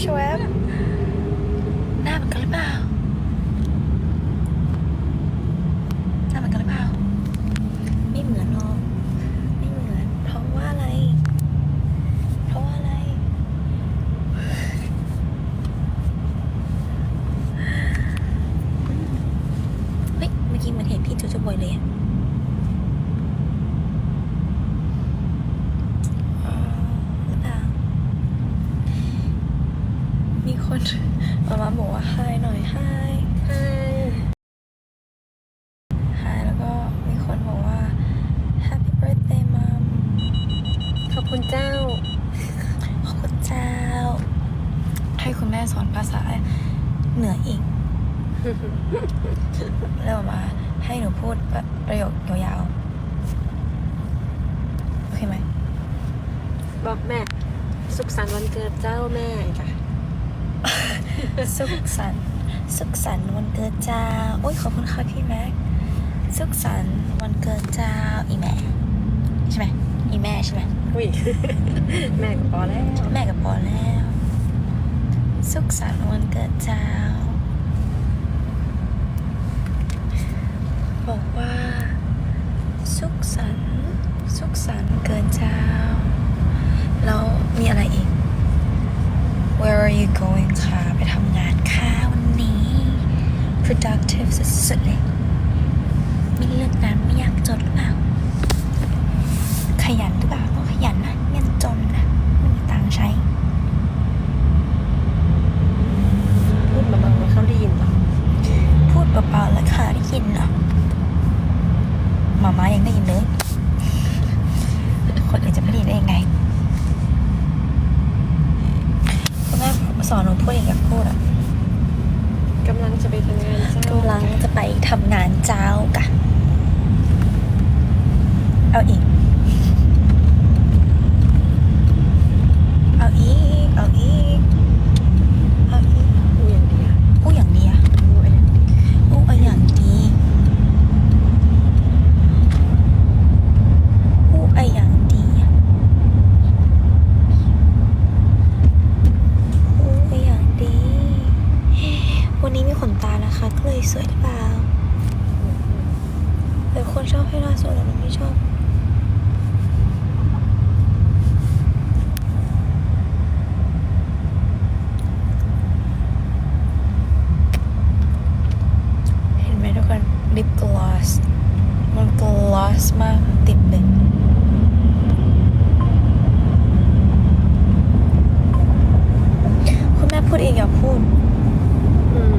ฮึบชวบหน้าเหมือนกันหรือเปล่า หน้าเหมือนกันหรือเปล่า ไม่เหมือนหรอกไม่เหมือน เพราะว่าอะไร เพราะว่าอะไร เฮ้ย เมื่อกี้เหมันเห็นพี่โจโจบอยเลยอะอ๋อหรือเปล่ามีคน มามาบอกว่า hi หน่อย hi hi hi แล้วก็มีคนบอกว่า happy birthday mom ขอบคุณเจ้า ขอบคุณเจ้า ให้คุณแม่สอนภาษาเหนืออีก แล้วมาให้หนูพูดประโยคยาวๆ โอเคไหม บอกแม่ สุขสันต์วันเกิดเจ้าแม่จ้ะ สุขสันต์สุขสันต์วันเกิดเจ้าโอ้ยขอบคุณค่ะพี่แม็กสุขสันต์วันเกิดเจ้าอีแม่ใช่ไหมอีแม่ใช่ไหมอุ้ยแม่ก็พอแล้วแม่กับพอแล้ว สุขสันต์วันเกิดเจ้าบอกว่า สุขสันต์สุขสันต์เกิดเจ้าแล้วมีอะไรอีก Where are you going ค่ะ ไปทำงานค่ะวันนี้ productive สุดๆเลยไม่เลือกงานไม่อยากจดหรือเปล่า ขยันหรือเปล่าต้องขยันนะเงินจนนะไม่มีตังค์ใช้ พูดมาบางว่าเขาได้ยินเหรอ พูดเบาๆแล้วค่ะได้ยินเหรอหมาม้ายังได้ยินเลย คนอื่นจะไม่ได้ยินได้ยังไงคุณแม่สอนหนูพูดอย่างอยากพูดอะ กำลังจะไปทำงานเจ้ากำลังจะไปทำงานเจ้ากะ เอาอีก เอาอีก เอาอีก เอาอีก พูดอย่างเดียว พูดอย่างเดียว พูดอย่างเดียว พูดไปอย่างดีพูดไปอย่างดีพูดไปอย่างดี วันนี้มีขนตานะคะ ก็เลยสวยหรือเปล่าแต่คนชอบให้เราสวยแต่หนูไม่ชอบ เห็นไหมทุกคนลิปกลอสมันกลอส มากติดเลยคุณแม่พูดเองอย่าพูด อืม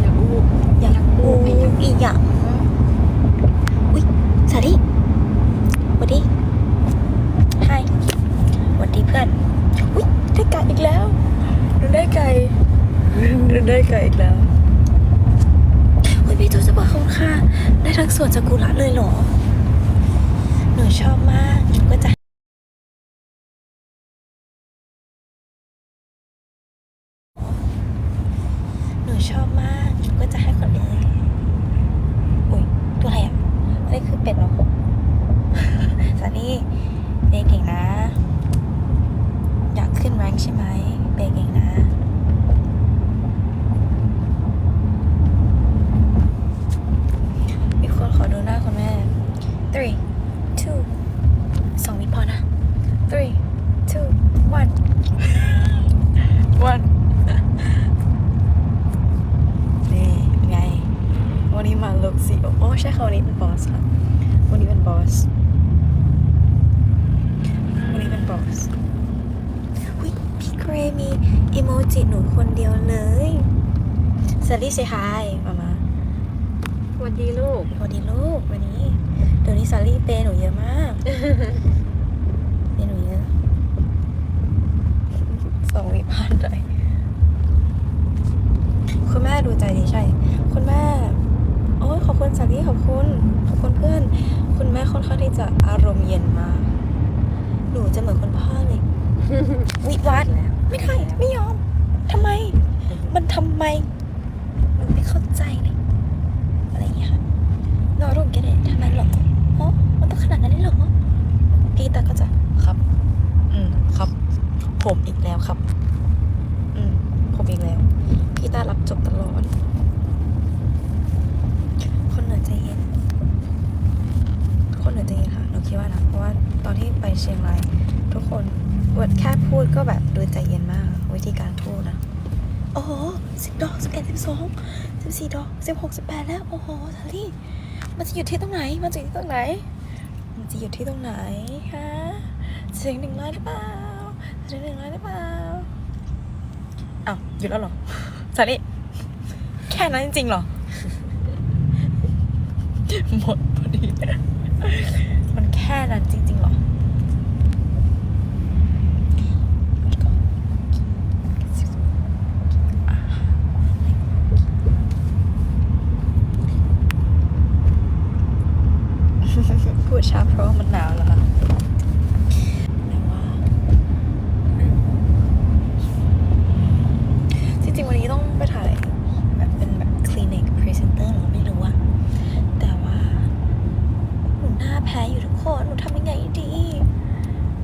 อย่าพูด อยากพูดอีกอย่างอุ้ยสวัสดีสวัสดีไฮสวัสดีเพื่อนอุ้ยได้ไก่อีกแล้วดูได้ไก่ดูได้ไก่อีกแล้วอุ้ยพี่จูจะบอกคุณค่ะ ได้ทั้งสวนซากุระเลยเหรอ หนูชอบมากหนูก็จะ หนู ชอบมากหนูก็จะให้คนอื่นอุ้ยตัวอะไรอะอันนี้คือเป็ดเหรอ สันนี่เบเก่งนะ อยากขึ้นแรงค์ใช่ไหมเบเก่งนะ มีคนขอดูหน้าคุณแม่ three two สองวิพอนะ three two one one นี่เป็นไง วันนี้ มาลุกสีโอ้ใช่ค่ะวันนี้เป็นบอสค่ะ วันนี้เป็นบอส วันนี้เป็นบอสวิพี่เกรมีอีโมจิหนูคนเดียวเลยสวัสดีเซฮายมามาสวัสดีลูกสวัสดีลูกวันนี้ เดี๋ยวนี้ซารี่เปย์หนูเยอะมากเปย์หนูเยอะสองวิพันเลยคุณแม่ดูใจดีใช่ คุณแม่โอ้ย ขอบคุณสาลี่ขอบคุณขอบคุณเพื่อน คุณแม่ค่อนข้างที่จะอารมณ์เย็นมากหนูจะเหมือนคุณพ่อเลยวิวัฒน์ไม่ได้ไม่ยอมไมหนูไม่เข้าใจเลยอะไรอย่างเงี้ยค่ะ no I don't get it ทำไมหรอโอ้มันต้องขนาดนั้นเลยหรอพี่ตาก็จะครับ อืมครับ ผมอีกแล้วครับ อืมผมอีกแล้วพี่ตารับจบตลอด ใจเย็นคนหนือใจเย็นค่ะหนูคิดว่านะเพราะว่าตอนที่ไปเชียงรายทุกคนวดแค่พูดก็แบบดูใจเย็นมากวิธีการพูดนะโอ้โหสิบดอกสิบเอ็ดสิบสองสิบสี่ดอกสิบหกสิบแปดแล้วโอ้โหทารี่มันจะหยุดที่ตรงไหนมันจะหยุดที่ตรงไหนมันจะหยุดที่ตรงไหนฮะจะถึงหนึ่งร้อยหรือเปล่าจะถึงหนึ่งร้อยหรือเปล่าอ้าวหยุดแล้วเหรอทารี่แค่นั้นจริงๆหรอ หมดพอดี มันแค่นั้นจริงๆเหรอ พูดช้าเพราะว่ามันหนาวแล้วค่ะแต่ว่า จริงๆ วันนี้ต้องไปถ่ายแบบเป็นแบบคลินิกพรีเซนเตอร์หรือไม่รู้อะแต่ว่า หนูหน้าแพ้อยู่ทุกคน หนูทำยังไงดี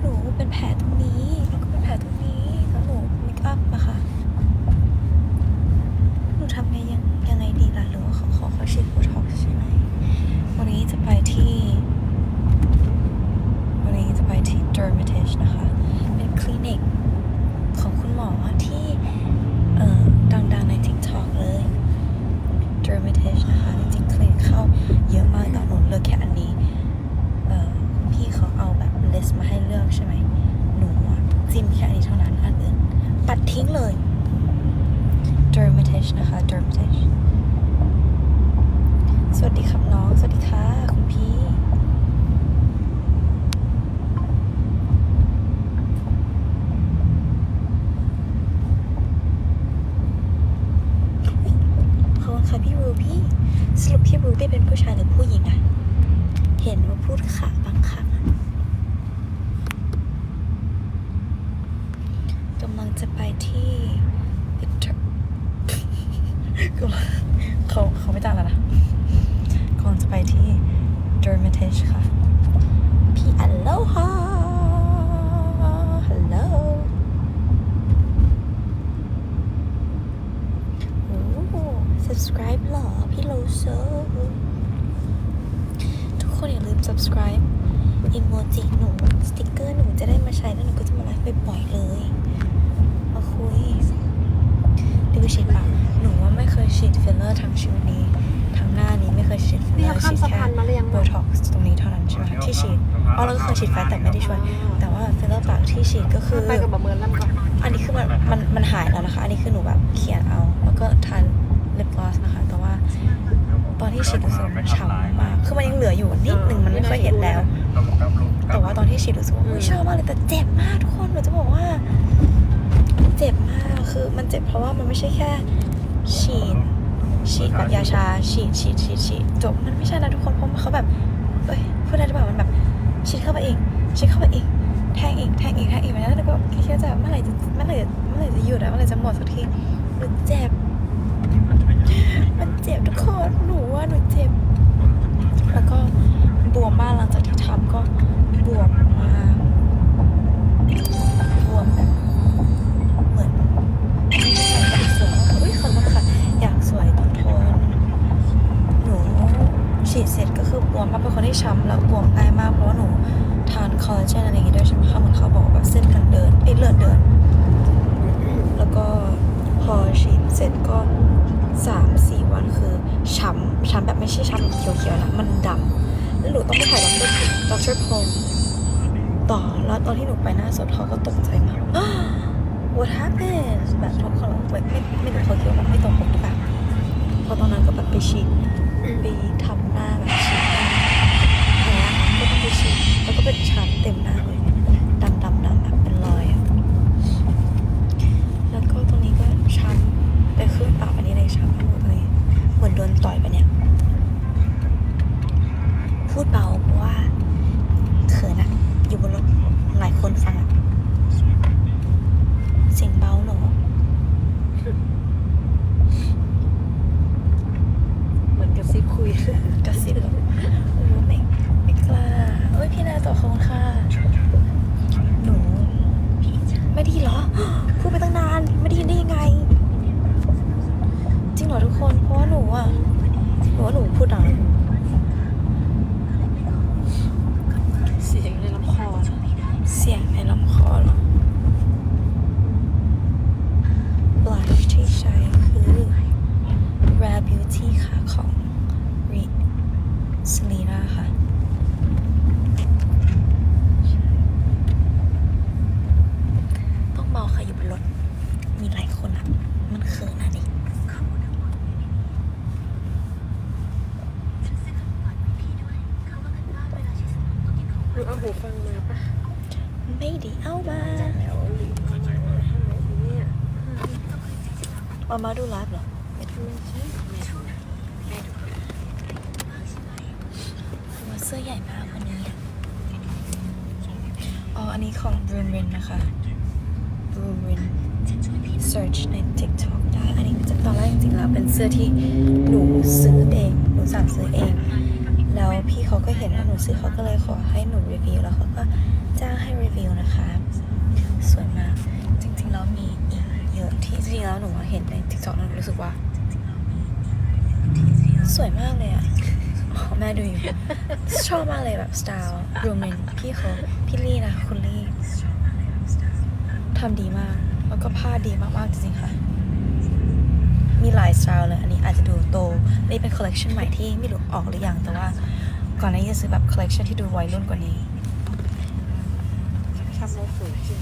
หนูเป็นแผลตรงนี้ แล้วก็เป็นแผลตรงนี้ แล้วหนูเมคอัพอะค่ะ หนูทำไงยังยังไงดีล่ะ หรือว่าเขาขอเขาฉีดโบท็อกซ์ใช่ไหม วันนี้จะไปที่ วันนี้จะไปที่ Dermatist นะคะ เป็นคลินิกของคุณหมอที่เอ่อดังๆใน TikTok เลย Dermatist นะคะ จริงๆคลินิกเข้าเยอะมากแต่หนูเลือกแค่อันนี้ เอ่อพี่เขาเอาแบบ list มาให้เลือกใช่ไหม หนูอะจิ้มแค่อันนี้เท่านั้น อันอื่นปัดทิ้งเลย Dermatist นะคะ Dermatist สวัสดีครับน้อง สวัสดีค่ะ คุณพี่ ขอบคุณค่ะพี่รูพี่สรุปพี่รูบี้เป็นผู้ชายหรือผู้หญิงอะเห็นว่า พูดขาบางครั้งกำลังจะไปที่เขาเขาไม่จ้างแล้วนะกำลังจะไปที่ Dermatist ค่ะ พี่อัลโลฮาฮัลโหลโอ้ subscribe หรอ พี่โลโซ คนอย่าลืม subscribe อีโมจิหนู สติกเกอร์หนูจะได้มาใช้แล้วหนูก็จะมาไลฟ์บ่อยๆเลยมาคุยดูฉีดปากหนูว่าไม่เคยฉีดฟิลเลอร์ทั้งชีวิตนี้ทั้งหน้านี้ไม่เคยฉีดฟิลพี่เลอเขาร์ข้ามฉีดสะแค่พานมาหรือยังโบท็อกซ์ตรงนี้เท่านั้นใช่ไหมที่ฉีดอ๋อเราก็เคยฉีดแฟตแต่ไม่ได้ช่วย แต่ว่าฟิลเลอร์ปากที่ฉีดก็คือไปกับบะเมินลำก่อนอันนี้คือมันมันมันหายแล้วนะคะ อันนี้คือหนูแบบเขียนเอา แล้วก็ทานลิปกลอสนะคะ แต่ว่าต อนที่ฉีดรู้สึกมันช้ำมาก คือมันยังเหลืออยู่นิดนึงมันไม่ค่อยเห็นแล้ว แต่ว่าตอนที่ฉีดรู้สึกว่าอุ๊ยชอบมากเลยแต่เจ็บมากทุกคนหนูจะบอกว่า เจ็บมากคือมันเจ็บเพราะว่ามันไม่ใช่แค่ ฉีด ฉีดแบบยาชา ฉีดฉีดฉีดฉีดจบมันไม่ใช่นะทุกคนเพราะเขาแบบเอ้ยพูดได้หรือเปล่ามันแบบฉีดเข้าไปอีกฉีดเข้าไปอีกแทงอีกแทงอีกแทงอีกไปแล้วแล้วก็คิดว่าจะเมื่อไหร่จะเมื่อไหร่เมื่อไหร่จะหยุดอะเมื่อไหร่จะหมดสักทีหนูเจ็บ มันเจ็บทุกคนหนูว่าหนูเจ็บ แล้วก็บวมมากหลังจากที่ทำก็บวมมากบวมแบบเหมือนอยากสวยอุ้ยขอบคุณค่ะอยากสวยต้องทนหนูฉีดเสร็จก็คือบวมมากเป็นคนที่ช้ำแล้วบวมง่ายมากเพราะว่าหนูทานคอลลาเจนอะไรอย่างงี้ด้วยใช่ไหมคะเหมือนเขาบอกว่าแบบเส้นกันเดิน ช้ำช้ำแบบไม่ใช่ช้ำเขียวๆนะมันดำแล้วหนูต้องไปถ่ายดรดรพงต่อแล้วตอนที่หนูไปหน้าสดเขาก็ตกใจมาก What happened แบบทุกคนแบบไม่ไม่รู้เขาเขียวแบบไม่ตรงปกหรือเปล่าเพราะตอนนั้นก็แบบไปฉีดไปทำหน้าแบบฉีดหน้าแพ้ก็ต้องไปฉีดแล้วก็เป็นช้ำเต็มหน้าเลยดำดำดำแบบเป็นรอยอะ แล้วก็ตรงนี้ก็ช้ำไปครึ่งปากอันนี้เลยช้ำทั้งหมดเลยเหมือนโดน ต่อยไปะเนี่ย พูดเบาเพราะว่าเขินอะอยู่บนรถหลายคนฟังอะเสียงเบาเหรอ พูดไปตั้งนาน ไม่ได้ยินได้ยังไง จริงเหรอทุกคน เพราะว่าหนูอะหนูว่าหนูพูดดัง เสียงในลำคอ เสียงในลำคอเหรอ blush ที่ใช้คือ Rare Beauty ค่ะ ของ r e s e l i n a ค่ะ ต้องเบาค่ะอยู่บนรถ มีหลายคนอะ มันเขินอะดิ หนูเอาหูฟังมาปะ ไม่ดีเอามา แล้วหรือเอามาหาเนี่ย มามาดูไลฟ์เหรอไม่ใช่แม่ว่าเสื้อใหญ่มากวันนี้ อ๋อ อันนี้ของ b r u m r i n นะคะ b r u m r i n search ใน TikTok ได้ อันนี้จะตอนแรกจริงๆแล้วเป็นเสื้อที่หนูซื้อเองหนูสั่งซื้อเอง แล้วพี่เขาก็เห็นว่าหนูซื้อเขาก็เลยขอให้หนูรีวิวแล้วเขาก็จ้างให้รีวิวนะคะ สวยมาก จริงๆแล้วมี เยอะที่จริงๆแล้วหนูเห็นใน TikTok แล้วหนูรู้สึกว่า สวยมากเลยอะแม่ดูอยู่ชอบมากเลยแบบสไตล์รูมินพี่เขาพี่ลี่นะคุณลี่ทำดีมาก แล้วก็ผ้าดีมากๆจริงๆค่ะ มีหลายสไตล์เลย อันนี้อาจจะดูโตนี่เป็นคอลเลกชันใหม่ที่ไม่รู้ออกหรือยังแต่ว่า ก่อนหน้านี้จะซื้อแบบคอลเลกชันที่ดูวัยรุ่นกว่านี้ทำแล้วสวยจริง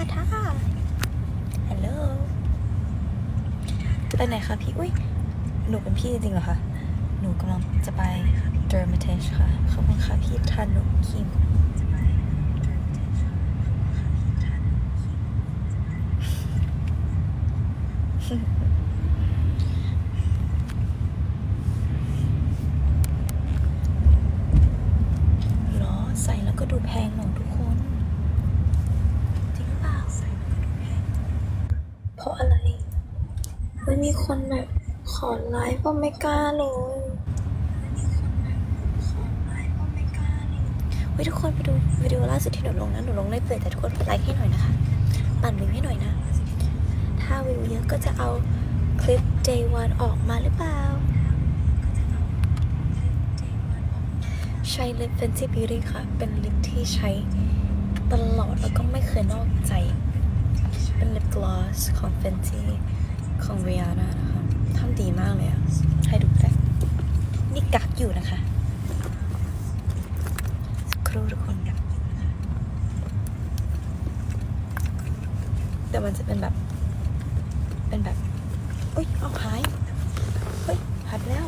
าทาฮัลโหลไปไหนคะพี่ อุ้ยหนูเป็นพี่จริงๆเหรอคะ หนูกำลังจะไปเดอร์มาเทชค่ะ ขอบคุณค่ะพี่ทันนุคิมเหรอใส่แล้วก็ดูแพงหนูทุกคน จริงเปล่าใส่แล้วก็ดูแพง เพราะอะไรไม่มีคนแบบขอไลฟ์ ก็ไม่กล้าเลยเฮ้ยทุกคนไปดูวิดีโอล่าสุดที่หนูลงนะหนูลงได้เปลือยแต่ทุกคนไลค์ให้หน่อยนะคะ ปั่นวิวให้หน่อยนะ ถ้าวิวเยอะก็จะเอาคลิป day one ออกมาหรือเปล่า ใช้ลิป Fenty Beauty ค่ะ เป็นลิปที่ใช้ตลอดแล้วก็ไม่เคยนอกใจ เป็นลิปกลอสของ Fenty ของ Rihanna นะคะ ดีมากเลยอะให้ดูแต่นี่กักอยู่นะคะสักครู่ทุกคนแต่มันจะเป็นแบบ เป็นแบบอุ้ยเอาหายเฮ้ยหายแล้ว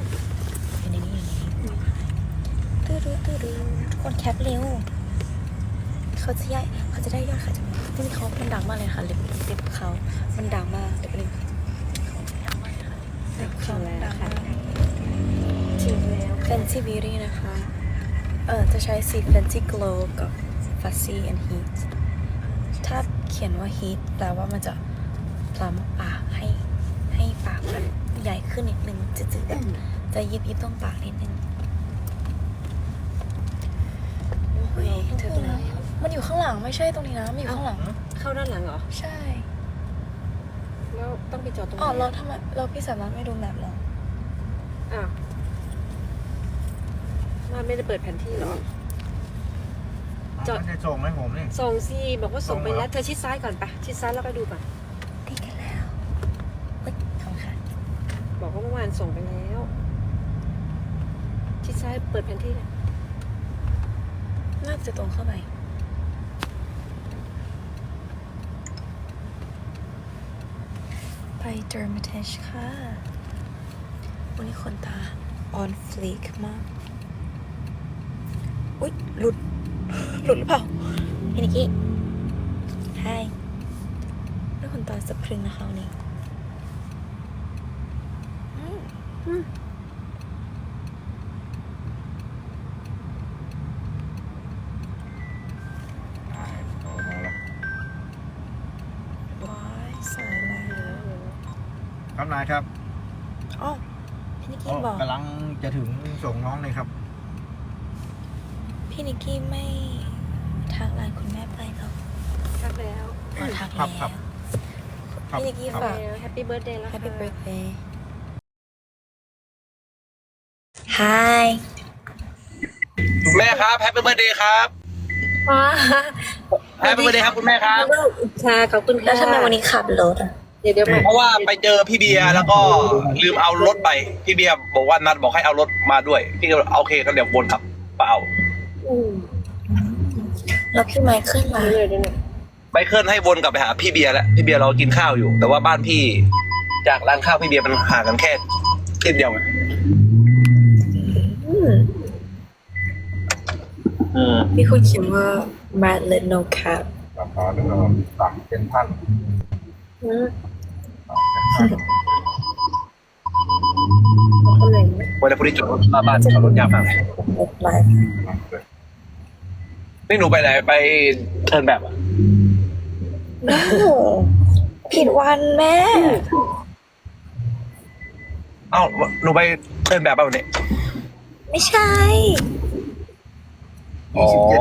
อยู่ในนี้อยู่ในนี้ตื้อดื้อตื้อดื้อทุกคนแคปเร็วเขาจะย้ายเขาจะได้ยอดขายจากจริงเขามันดังมากเลยค่ะลิปลิปเขามันดังมากเดี๋ยวไปลิป เขาดังมากถึงแล้ว Fenty Beauty นะคะ เออจะใช้สี Fenty Glow กับ Fussy and Heat ถ้าเขียนว่า Heat แปลว่ามันจะพลัมปากให้ให้ปากแบบใหญ่ขึ้นนิดนึงจืดๆแบบจะยิบยิบๆตรงปากนิดนึงโอ้ยถึงแล้วมันอยู่ข้างหลังไม่ใช่ตรงนี้นะ มันอยู่ข้างหลัง เข้าด้านหลังเหรอ ใช่ แล้วต้องไปจอดตรงไหนอ๋อเราอะทำไมเราพี่สามารถไม่ดูแมปเหรออ้าวมาไม่ได้เปิดแผนที่เหรอ จอดไม่ได้ส่งให้ผมนี่ ส่งสิบอกว่าส่งไปส่งเหรแล้อวเธอชิดซ้ายก่อนปะชิดซ้ายแล้วก็ดูก่อนดีกันแล้วเฮ้ยขอบคุณค่ะบอกว่าเมื่อวานส่งไปแล้ว ชิดซ้ายเปิดแผนที่เลยน่าจะตรงเข้าไป ไป Dermatage ค่ะ วันนี้ขนตา on fleek มาก อุ๊ย หลุด หลุดหรือเปล่าพี่นิกกี้ Hi ด้วขนตาสะพรึงนะคะวันนี้ อืม ครับนายครับอ๋อพี่นิกอ๋กี้อบอกกำลังจะถึงส่งน้องเลยครับ พี่นิกกี้ไม่ทักไลน์คุณแม่ไปหรอกทักแล้วอ๋อทักครัแล้บครับวครับพี่นิกกี้ครับฝากแฮปปี้เบิร์ดเดย์แล้ว Happy ค่ะ birthday Hi คุณแม่ครับแฮปปี้เบ t ร์ a เดย์ครับว้าแฮปปี้เบ t ร์ a เดย์ครับคุณแม่ครับค่ะขอบคุณค่ะแล้วทำไมวันนี้ขับรถอะ เดี๋ยวเดี๋ยวมาเพราะว่าไปเจอพี่เบียร์แล้วก็ลืมเอารถไป พี่เบียร์บอกว่านัดบอกให้เอารถมาด้วย พี่ก็เลยโอเคก็เดี๋ยววนครับเปล่าอืมแล้วพี่ไมค์ขึ้นมาเดี๋ยวเดี๋ยวเดี๋ยวไปเคลื่อนให้วนกลับไปหาพี่เบียร์แล้วพี่เบียร์เรากินข้าวอยู่ แต่ว่าบ้านพี่จากร้านข้าวพี่เบียร์มันห่างกันแค่นิดเดียวไงอืมอืมมีคนเขียนว่า Madeline no cap ราคาเดิมสามเป็นพันอืม สามเป็นพันคนไหนเนี่ยวันนี้พอดีจอดรถหน้าบ้านจอดรถยาวมากไลฟ์นี่หนูไปไหนไปเทิร์นแบบอะ no ผิดวันแม่ เอ้าหนูไปเทิร์นแบบป่ะวันนี้ไม่ใช่ยี่สิบเจ็ด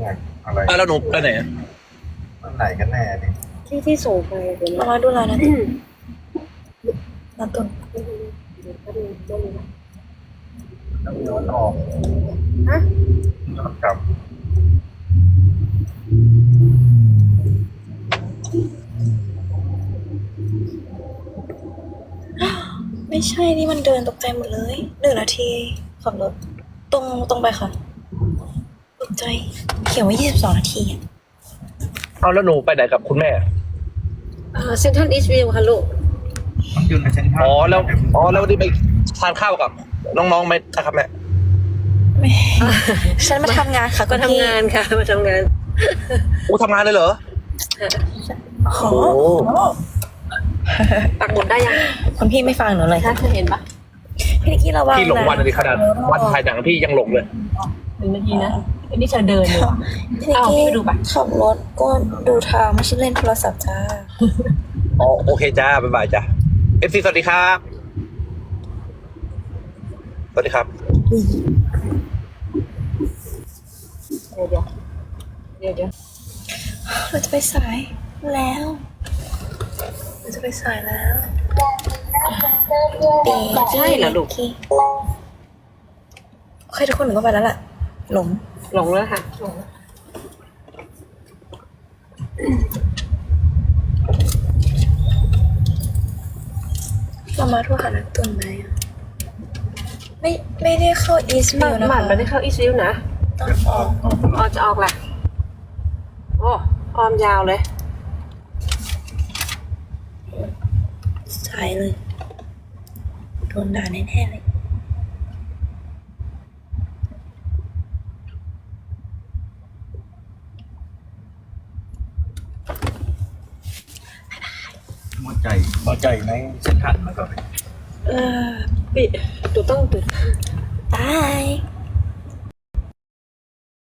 เนี่ยอะไรอะแล้วหนูไปไหนอะมันไหนกันแน่นี่ ที่ที่ส่งไปเดี๋ยวมานะมาดูแลนะตุนนะตุนเดี๋ยวแป๊บนึงแป๊บนึงนะน้ำย้อนออกฮะย้อนกลับไม่ใช่นี่มันเดินตกใจหมดเลยหนึ่งนาทีขับรถตรงตรงไปค่ะตกใจเขียนว่ายี่สิบสองนาทีอะ เอาแล้วหนูไปไหนกับคุณแม่เอ่อเซ็นทรัลอีสต์วิวค่ะลูกมันอยู่ในเส้นทางอ๋อแล้วอ๋อแล้ววันนี้ไปทานข้าวกับน้องๆไหมครับแม่แม่ฉันมาทำงานค่ะมาคุณพี่ทำงานค่ะ มาทำงาน อู้ทำงานเลยเหรอขอโอ้ปักหมุดได้ยังคุณพี่ไม่ฟังหนูเลยถ้าเธอเห็นปะพี่นิกกี้ระวังพี่หลงวันนะเลยขนาดวันถ่ายหนังพี่ยังหลงเลย หนึ่งนาทีนะ อันนี้เธอเดินอยู่อะ พี่นิกอ้าวพี่กี้ไปดูปะ ขับรถก็ดูทางไม่ใช่เล่นโทรศัพท์จ้า อ๋อโอเคจ้าบ๊ายบายจ้าเอฟซีสวัสดีครับ สวัสดีครับ เดี๋ยวเดี๋ยวเดี๋ยวเดี๋ยวเราจะไปสายแล้ว เราจะไปสายแล้วดีใช่เหรอลูกกี้โอเคทุกคนหนูก็ไปแล้วล่ะหลง หลงแล้วค่ะหลงแล้วเรามาทั่วหานักตุนไหมอะไม่ไม่ได้เข้าอีสต์วิบ้าวนนะคะบ้านไม่ได้เข้าอีสต์วิวนะต้องออกออจะออกแหละโอ้ออมยาวเลย สายเลยโดนด่าแน่ๆเลย วใจหัวใจในเส้นทางมันก็เป็นเออปิดตูต้องปิดบาย